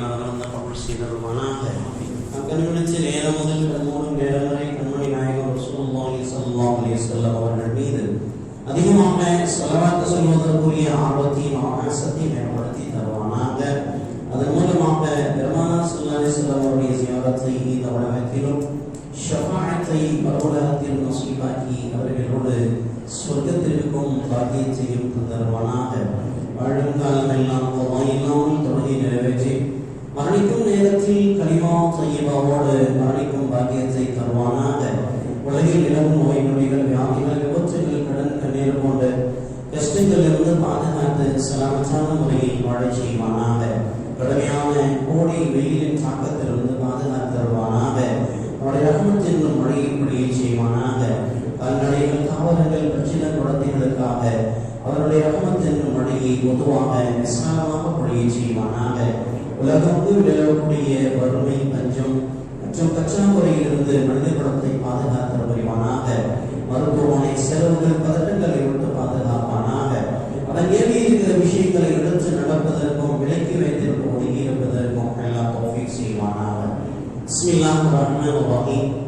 അവരെന്ന പൗർശീലറുമാണാക കണ്ണുവിളിച്ച് നേരം മുതൽ കണ്ണൂറും നേരമായി കണ്ണുണി നായകൻ அவர்கள் மீது அதிகமாக செலவாக்க சொல்வதற்குரிய ஆர்வத்தையும் ஆசத்தையும் ஏற்படுத்தி தருவானாக அதன் மூலமாக பெருமானா சுல்லாலே செல்லவருடைய ஜியாரத்தை இந்த உலகத்திலும் ஷபாயத்தை மறுபுலகத்தில் நசீபாக்கி அவர்களோடு சொர்க்கத்திற்கும் பாக்கியத்தையும் தருவானாக அவர்கள் பிரச்சனை குழந்தைகளுக்காக அவருடைய ரகமத் என்னும் மொழியை பொதுவாக இஸ்லாமாக மொழியை செய்வானாக. உலகம் விளையக்கூடிய வறுமை பஞ்சம் மற்றும் பற்றாக்குறையிலிருந்து மனித குலத்தை பாதுகாத்து வருவானாக. மருத்துவமனை செலவுகள் பதட்டங்களை விட்டு பாதுகாப்பானாக. அவர் ஏவி இருக்கிற விஷயங்களை எடுத்து நடப்பதற்கும் விலக்கி வைத்திருக்கும் ஒதுங்கி இருப்பதற்கும் எல்லாம் செய்வானாக. بسم الله الرحمن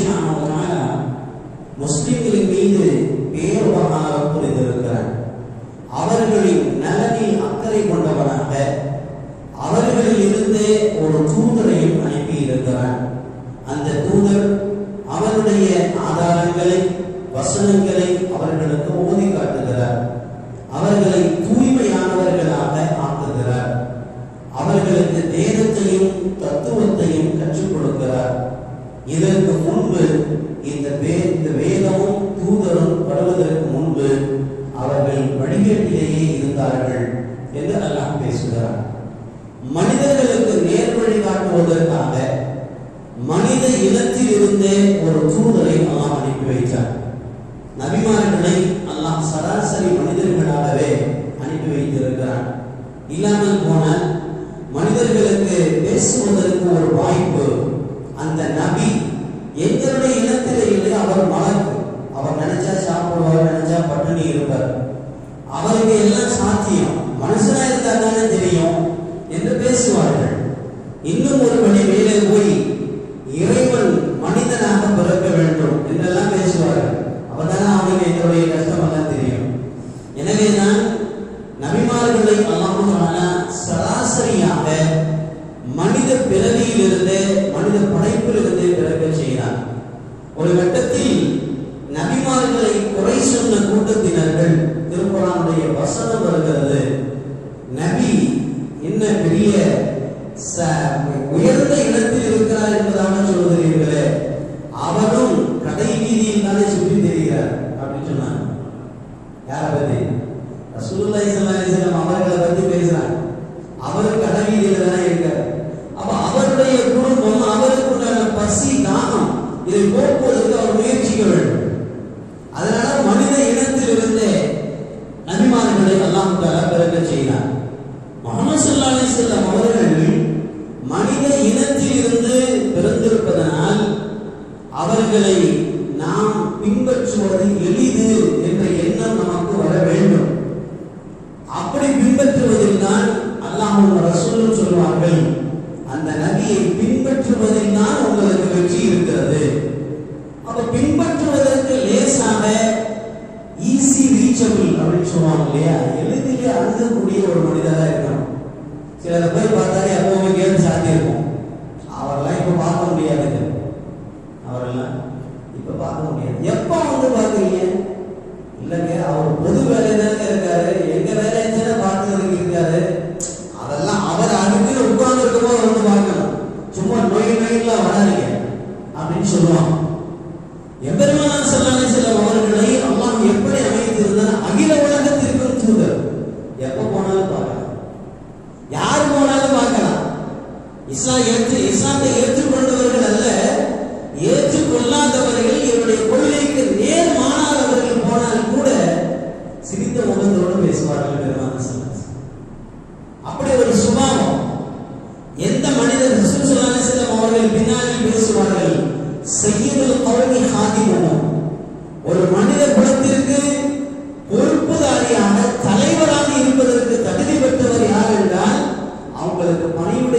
வடிவத்திலேயே இருந்தார்கள் என்று அல்லாஹ் பேசுகிறார் மனிதர்களுக்கு நேர் வழி காட்டுவதற்காக மனித இனத்தில் இருந்தே ஒரு தூதரை அல்லாஹ் அனுப்பி வைத்தார். நபிமார்களை அல்லாஹ் சராசரி மனிதர்களாகவே அனுப்பி வைத்திருக்கிறான். இல்லாமல் போன மனிதர்களுக்கு பேசுவதற்கு ஒரு வாய்ப்பு அந்த நபி எங்களுடைய இனத்திலே இல்லை அவர் மலர்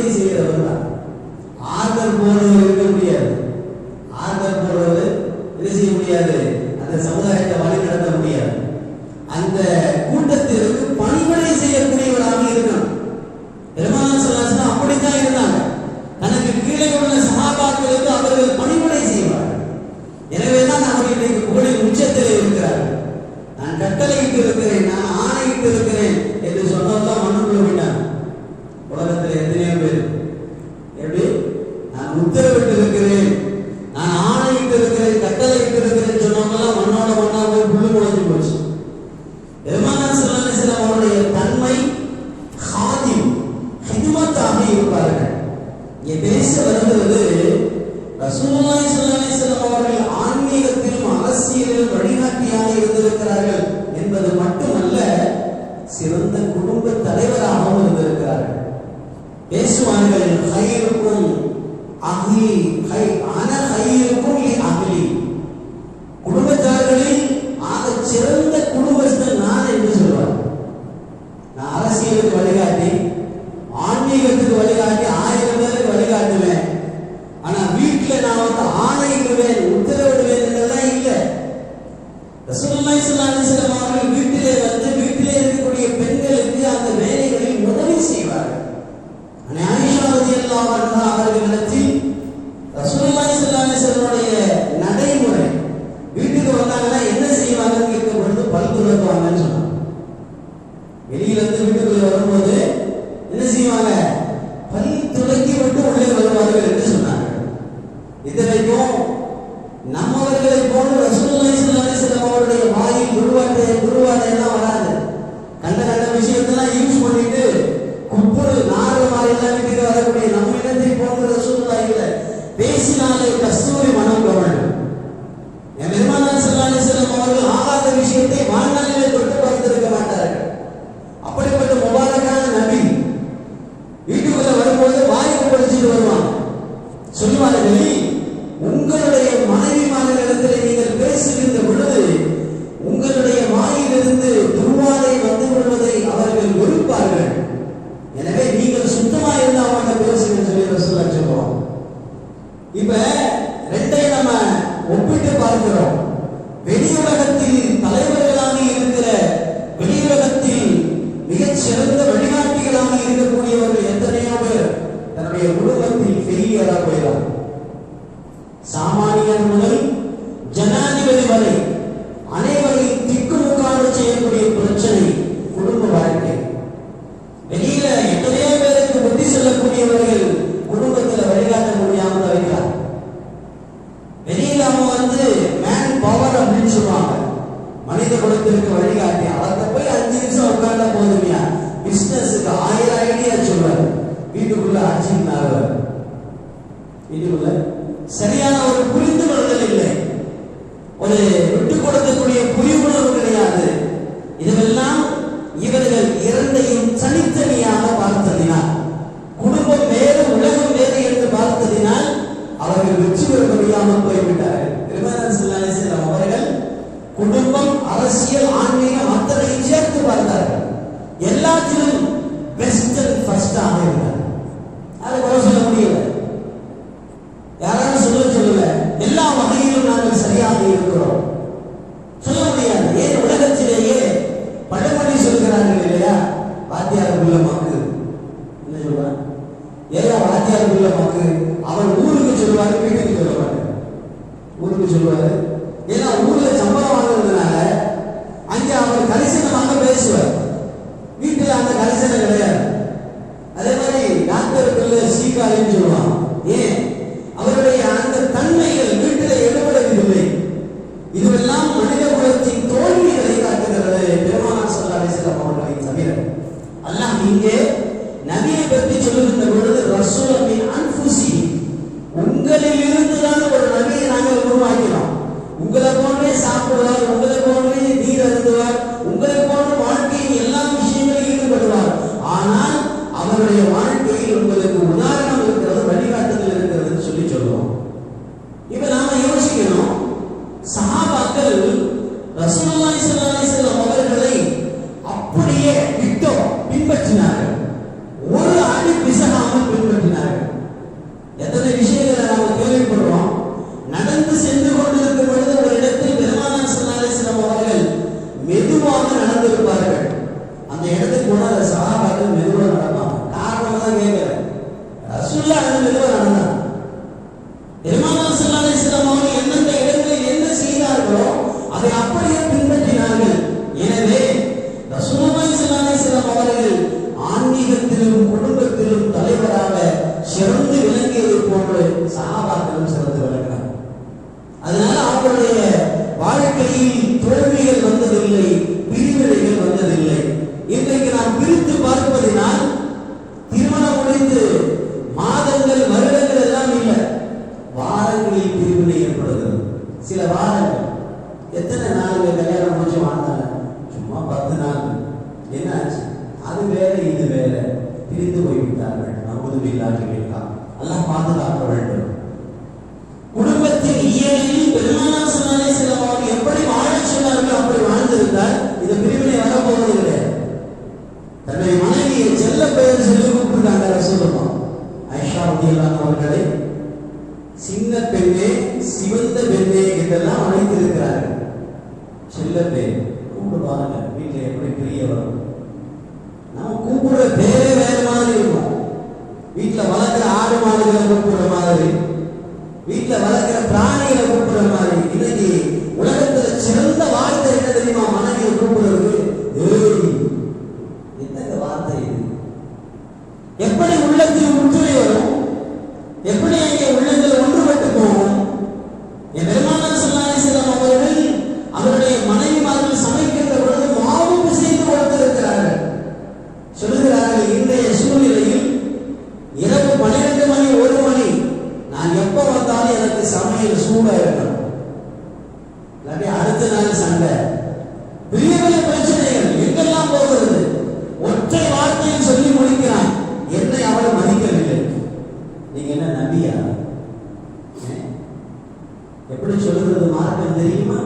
உதவி செய்கிறவர் தான் ஆறுதல் போடுறவர் இருக்க முடியாது. ஆறுதல் போடுறது என்ன செய்ய முடியாது? அந்த சமுதாயத்தை வழி நடத்த முடியாது. அந்த கூட்டத்தில் இருந்திருக்கிறார்கள் என்பது மட்டுமல்ல சிறந்த குடும்ப தலைவராகவும் இருந்திருக்கிறார்கள். பேசுவார்கள் ஹை இருக்கும் அஹி ஹை ஆன ஹை இருக்கும் Y debe வந்து மேன் பவர் அப்படின்னு சொல்லுவாங்க. மனித குலத்திற்கு வழிகாட்டி. அவர்கிட்ட போய் அஞ்சு நிமிஷம் உட்கார்ந்தா போதுமையா. பிசினஸ்க்கு ஆயிரம் ஐடியா சொல்றாரு வீட்டுக்குள்ள அஞ்சு ஆவார் வீட்டுக்குள்ள சரியான ஒரு புரிந்து கொள்ளுதல் இல்லை. ஒரு விட்டு வாத்தியாருக்குள்ள பார்த்து அவர் ஊருக்கு சொல்லுவாரு வீட்டுக்கு சொல்லுவாரு. ஊருக்கு சொல்லுவாரு. ஏன்னா ஊர்ல சம்பளம் வாங்குறதுனால அங்கே அவர் கரிசனம் வாங்க பேசுவார். வீட்டுல அந்த கரிசனம் கிடையாது. உலகத்துல சிறந்த வார்த்தை என்ன தெரியுமா? மனைவியை கூப்பிடுறது? ஏய் என்ன வார்த்தை இது. எப்படி உள்ளத்தில் முற்றுகை வரும்? எப்படி அங்கே உள்ளத்தில் ஒன்றுபட்டு போகும்? என் பெருமான சொல்லாலே செல்லும் அவர்கள் அவருடைய மனைவிமார்கள் சமைக்கின்ற பொழுது மாவு பிசைந்து கொடுத்திருக்கிறார்கள். சொல்லுகிறார்கள் இன்றைய சூழ்நிலையில் இரவு பன்னிரண்டு மணி ஒரு மணி. நான் எப்ப வந்தாலும் எனக்கு சமையல் சூடாக இருக்கணும் அடுத்ததாக சண்டை. பெரிய பெரிய பிரச்சனைகள். எங்கெல்லாம் போகிறது? ஒற்றை வார்த்தையில் சொல்லி முடிக்கிறான். என்னை அவள் மதிக்கவில்லை. நீங்க என்ன நம்பியா? எப்படி சொல்றது மார்க்கம் தெரியுமா?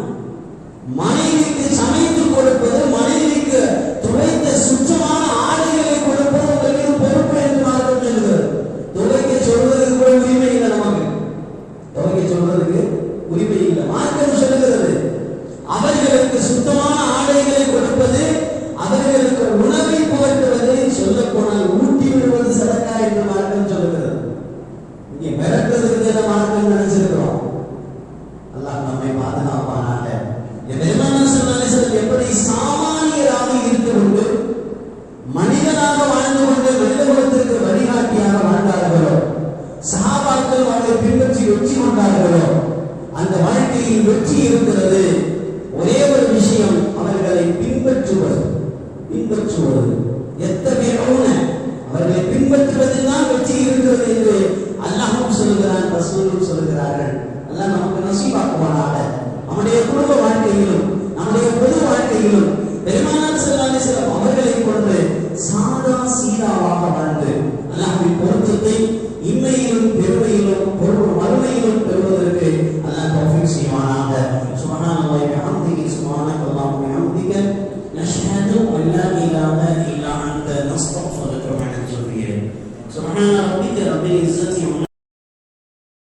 すごい。